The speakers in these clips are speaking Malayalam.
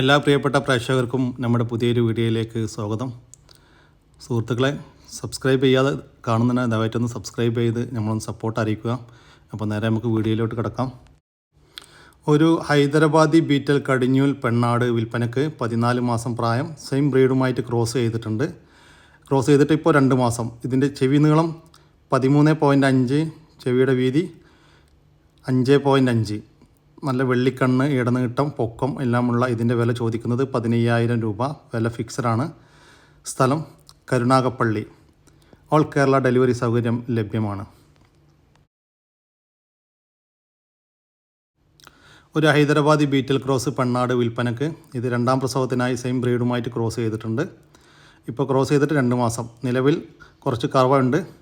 എല്ലാ പ്രിയപ്പെട്ട പ്രേക്ഷകർക്കും നമ്മുടെ പുതിയൊരു വീഡിയോയിലേക്ക് സ്വാഗതം. സുഹൃത്തുക്കളെ സബ്സ്ക്രൈബ് ചെയ്യാതെ കാണുന്നതിന് ദയവായിട്ടൊന്ന് സബ്സ്ക്രൈബ് ചെയ്ത് നമ്മളൊന്ന് സപ്പോർട്ട് അറിയിക്കുക. അപ്പോൾ നേരെ നമുക്ക് വീഡിയോയിലോട്ട് കിടക്കാം. ഒരു ഹൈദരാബാദി ബീറ്റൽ കടിഞ്ഞൂൽ പെണ്ണാട് വിൽപ്പനക്ക് പതിനാല് മാസം പ്രായം സെയിം ബ്രീഡുമായിട്ട് ക്രോസ് ചെയ്തിട്ടുണ്ട്. ക്രോസ് ചെയ്തിട്ട് ഇപ്പോൾ രണ്ട് മാസം. ഇതിന്റെ ചെവി നീളം പതിമൂന്ന് പോയിന്റ് അഞ്ച് ചെവിയുടെ വീതി അഞ്ച് പോയിന്റ് അഞ്ച്. നല്ല വെള്ളിക്കണ്ണ് ഇടനീട്ടം പൊക്കം എല്ലാമുള്ള ഇതിന്റെ വില ചോദിക്കുന്നത് പതിനയ്യായിരം രൂപ. വില ഫിക്സഡാണ് സ്ഥലം കരുണാകപ്പള്ളി ഓൾ കേരള ഡെലിവറി സൗകര്യം ലഭ്യമാണ്. ഒരു ഹൈദരാബാദി ബീറ്റൽ ക്രോസ് പെണ്ണാട് വിൽപ്പനക്ക് ഇത് രണ്ടാം പ്രസവത്തിനായി സെയിം ബ്രീഡുമായിട്ട് ക്രോസ് ചെയ്തിട്ടുണ്ട്. ഇപ്പോൾ ക്രോസ് ചെയ്തിട്ട് രണ്ട് മാസം. നിലവിൽ കുറച്ച് കറവുണ്ട്.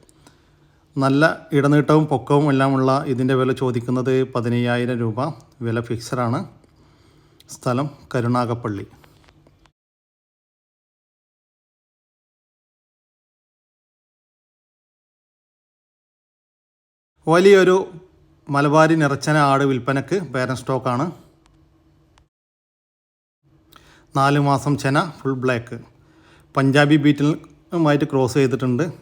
നല്ല ഇടനീട്ടവും പൊക്കവും എല്ലാമുള്ള ഇതിന്റെ വില ചോദിക്കുന്നത് പതിനയ്യായിരം രൂപ. വില ഫിക്സഡാണ്. സ്ഥലം കരുണാകപ്പള്ളി വലിയൊരു മലബാരി നിറച്ചന ആട് വിൽപ്പനക്ക് പേരൻ സ്റ്റോക്കാണ്. നാല് മാസം ചെന ഫുൾ ബ്ലാക്ക്. പഞ്ചാബി ബീറ്റിലുമായിട്ട് ക്രോസ് ചെയ്തിട്ടുണ്ട്.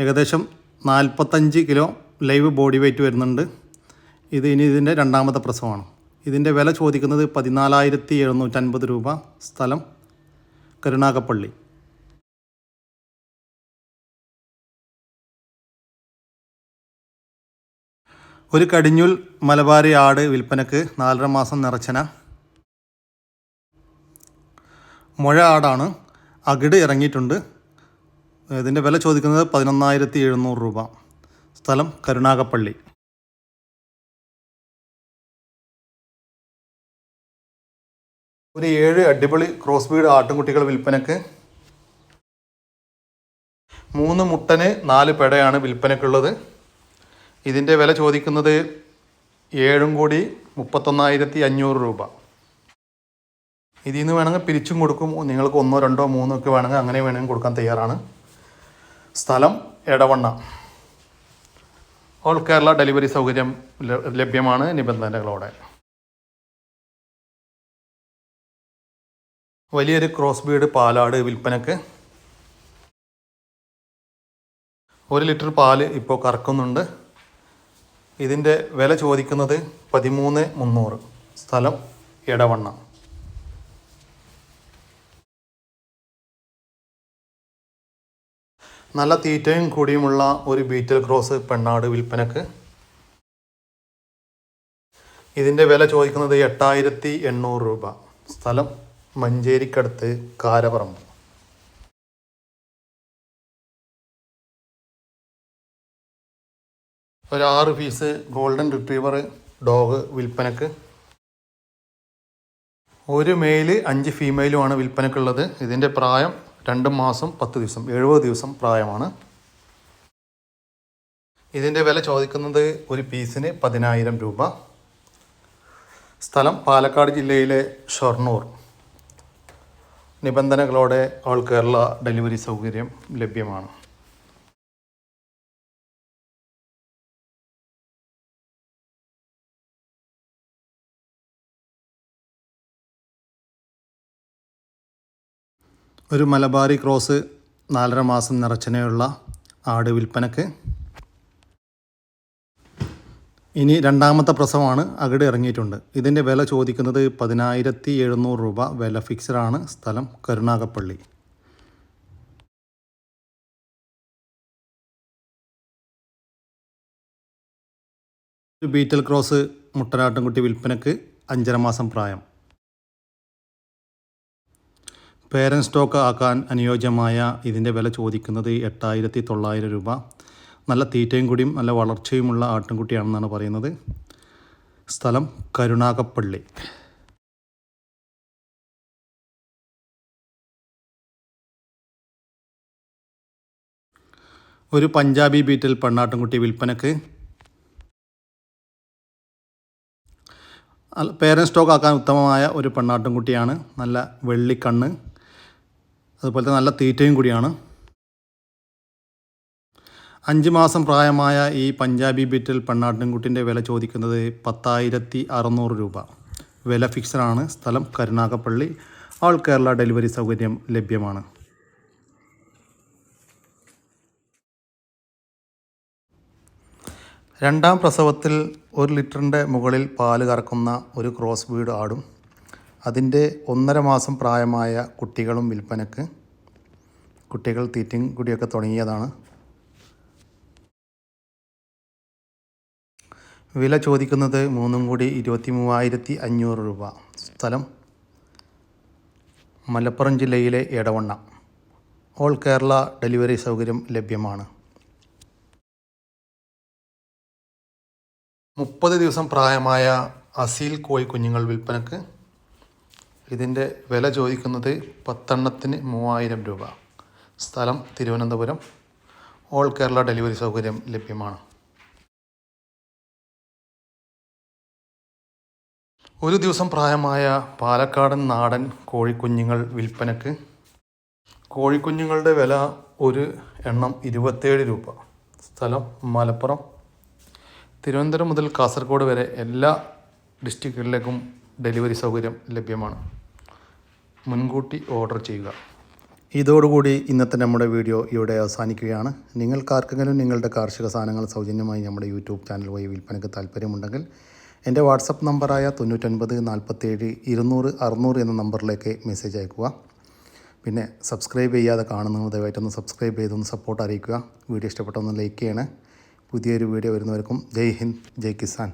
ഏകദേശം നാൽപ്പത്തഞ്ച് കിലോ ലൈവ് ബോഡി വെയ്റ്റ് വരുന്നുണ്ട്. ഇത് ഇനി ഇതിന്റെ രണ്ടാമത്തെ പ്രസവമാണ്. ഇതിന്റെ വില ചോദിക്കുന്നത് പതിനാലായിരത്തി എഴുന്നൂറ്റൻപത് രൂപ. സ്ഥലം കരുണാകപ്പള്ളി ഒരു കടിഞ്ഞുൽ മലബാരി ആട് വിൽപ്പനക്ക് നാലര മാസം നിറച്ചന. മുഴ ആടാണ്. അകിട് ഇറങ്ങിയിട്ടുണ്ട്. ഇതിന്റെ വില ചോദിക്കുന്നത് പതിനൊന്നായിരത്തി എഴുന്നൂറ് രൂപ. സ്ഥലം കരുണാകപ്പള്ളി ഒരു ഏഴ് അടിപൊളി ക്രോസ് ബീഡ് ആട്ടുംകുട്ടികൾ വിൽപ്പനക്ക് മൂന്ന് മുട്ടന് നാല് പെടയാണ് വിൽപ്പനക്കുള്ളത്. ഇതിന്റെ വില ചോദിക്കുന്നത് ഏഴും കൂടി മുപ്പത്തൊന്നായിരത്തി അഞ്ഞൂറ് രൂപ. ഇതിൽ നിന്ന് വേണമെങ്കിൽ പിരിച്ചും കൊടുക്കും. നിങ്ങൾക്ക് ഒന്നോ രണ്ടോ മൂന്നോ ഒക്കെ വേണമെങ്കിൽ അങ്ങനെ വേണമെങ്കിൽ കൊടുക്കാൻ തയ്യാറാണ്. സ്ഥലം എടവണ്ണ. ഓൾ കേരള ഡെലിവറി സൗകര്യം ലഭ്യമാണ് നിബന്ധനകളോടെ. വലിയൊരു ക്രോസ് ബീഡ് പാലാട് വിൽപ്പനക്ക് ഒരു ലിറ്റർ പാൽ ഇപ്പോൾ കറക്കുന്നുണ്ട്. ഇതിന്റെ വില ചോദിക്കുന്നത് പതിമൂന്ന് മുന്നൂറ്. സ്ഥലം എടവണ്ണ. നല്ല തീറ്റയും കൂടിയുമുള്ള ഒരു ബീറ്റൽ ക്രോസ് പെണ്ണാട് വിൽപ്പനക്ക്. ഇതിന്റെ വില ചോദിക്കുന്നത് എട്ടായിരത്തി എണ്ണൂറ് രൂപ. സ്ഥലം മഞ്ചേരിക്കടുത്ത് കാരപറമ്പ് ഒരു ആറ് പീസ് ഗോൾഡൻ റിട്രീവർ ഡോഗ് വിൽപ്പനക്ക്. ഒരു മെയിൽ അഞ്ച് ഫീമെയിലുമാണ് വിൽപ്പനക്കുള്ളത്. ഇതിന്റെ പ്രായം രണ്ട് മാസം പത്ത് ദിവസം എഴുപത് ദിവസം പ്രായമാണ്. ഇതിന്റെ വില ചോദിക്കുന്നത് ഒരു പീസിന് പതിനായിരം രൂപ. സ്ഥലം പാലക്കാട് ജില്ലയിലെ ഷൊർണൂർ. നിബന്ധനകളോടെ ഓൾ കേരള ഡെലിവറി സൗകര്യം ലഭ്യമാണ്. ഒരു മലബാറി ക്രോസ് നാലര മാസം നിറച്ചനെയുള്ള ആട് വിൽപ്പനക്ക്. ഇനി രണ്ടാമത്തെ പ്രസവമാണ് അകിട് ഇറങ്ങിയിട്ടുണ്ട്. ഇതിന്റെ വില ചോദിക്കുന്നത് പതിനായിരത്തി എഴുന്നൂറ് രൂപ. വില ഫിക്സഡാണ് സ്ഥലം കരുണാകപ്പള്ളി ബീറ്റൽ ക്രോസ് മുട്ടനാട്ടുംകുട്ടി വിൽപ്പനക്ക് അഞ്ചര മാസം പ്രായം. പേരൻ സ്റ്റോക്ക് ആക്കാൻ അനുയോജ്യമായ ഇതിന്റെ വില ചോദിക്കുന്നത് എട്ടായിരത്തി തൊള്ളായിരം രൂപ. നല്ല തീറ്റയും കൂടിയും നല്ല വളർച്ചയുമുള്ള ആട്ടിൻകുട്ടിയാണെന്നാണ് പറയുന്നത്. സ്ഥലം കരുണാകപ്പള്ളി ഒരു പഞ്ചാബി ബീറ്റിൽ പെണ്ണാട്ടിൻകുട്ടി വിൽപ്പനക്ക്. പേരൻ സ്റ്റോക്ക് ആക്കാൻ ഉത്തമമായ ഒരു പെണ്ണാട്ടിൻകുട്ടിയാണ്. നല്ല വെള്ളിക്കണ്ണ് അതുപോലെ നല്ല തീറ്റയും കൂടിയാണ്. അഞ്ച് മാസം പ്രായമായ ഈ പഞ്ചാബി ബിറ്റിൽ പെണ്ണാട്ടിൻകുട്ടിന്റെ വില ചോദിക്കുന്നത് പത്തായിരത്തി അറുന്നൂറ് രൂപ. വില ഫിക്സഡാണ്. സ്ഥലം കരുനാഗപ്പള്ളി. ആൾ കേരള ഡെലിവറി സൗകര്യം ലഭ്യമാണ്. രണ്ടാം പ്രസവത്തിൽ ഒരു ലിറ്ററിന്റെ മുകളിൽ പാൽ കറക്കുന്ന ഒരു ക്രോസ് വീട് ആടും. അതിന്റെ ഒന്നര മാസം പ്രായമായ കുട്ടികളും വിൽപ്പനക്ക് കുട്ടികൾ തീറ്റും കുടിയൊക്കെ തുടങ്ങിയതാണ്. വില ചോദിക്കുന്നത് മൂന്നും കൂടി ഇരുപത്തി മൂവായിരത്തി അഞ്ഞൂറ് രൂപ. സ്ഥലം മലപ്പുറം ജില്ലയിലെ എടവണ്ണ. ഓൾ കേരള ഡെലിവറി സൗകര്യം ലഭ്യമാണ്. മുപ്പത് ദിവസം പ്രായമായ അസീൽ കോഴി കുഞ്ഞുങ്ങൾ വിൽപ്പനക്ക് ഇതിന്റെ വില ചോദിക്കുന്നത് പത്തെണ്ണത്തിന് മൂവായിരം രൂപ. സ്ഥലം തിരുവനന്തപുരം. ഓൾ കേരള ഡെലിവറി സൗകര്യം ലഭ്യമാണ്. ഒരു ദിവസം പ്രായമായ പാലക്കാടൻ നാടൻ കോഴിക്കുഞ്ഞുങ്ങൾ വിൽപ്പനക്ക്. കോഴിക്കുഞ്ഞുങ്ങളുടെ വില ഒരു എണ്ണം ഇരുപത്തേഴ് രൂപ. സ്ഥലം മലപ്പുറം. തിരുവനന്തപുരം മുതൽ കാസർഗോഡ് വരെ എല്ലാ ഡിസ്ട്രിക്റ്റുകളിലേക്കും ഡെലിവറി സൗകര്യം ലഭ്യമാണ്. മുൻകൂട്ടി ഓർഡർ ചെയ്യുക. ഇതോടുകൂടി ഇന്നത്തെ നമ്മുടെ വീഡിയോ ഇവിടെ അവസാനിക്കുകയാണ്. നിങ്ങൾക്കാർക്കെങ്കിലും നിങ്ങളുടെ കാർഷിക സാധനങ്ങൾ സൗജന്യമായി നമ്മുടെ യൂട്യൂബ് ചാനൽ വഴി വിൽപ്പനയ്ക്ക് താല്പര്യമുണ്ടെങ്കിൽ എന്റെ വാട്സപ്പ് നമ്പറായ തൊണ്ണൂറ്റൊൻപത് നാൽപ്പത്തേഴ് ഇരുന്നൂറ് അറുന്നൂറ് എന്ന നമ്പറിലേക്ക് മെസ്സേജ് അയക്കുക. പിന്നെ സബ്സ്ക്രൈബ് ചെയ്യാതെ കാണുന്നവർ ദയവായിട്ടൊന്ന് സബ്സ്ക്രൈബ് ചെയ്തൊന്ന് സപ്പോർട്ട് അറിയിക്കുക. വീഡിയോ ഇഷ്ടപ്പെട്ടൊന്ന് ലൈക്ക് ചെയ്യണേ. പുതിയൊരു വീഡിയോ വരുന്നവർക്കും ജയ് ഹിന്ദ് ജയ് കിസാൻ.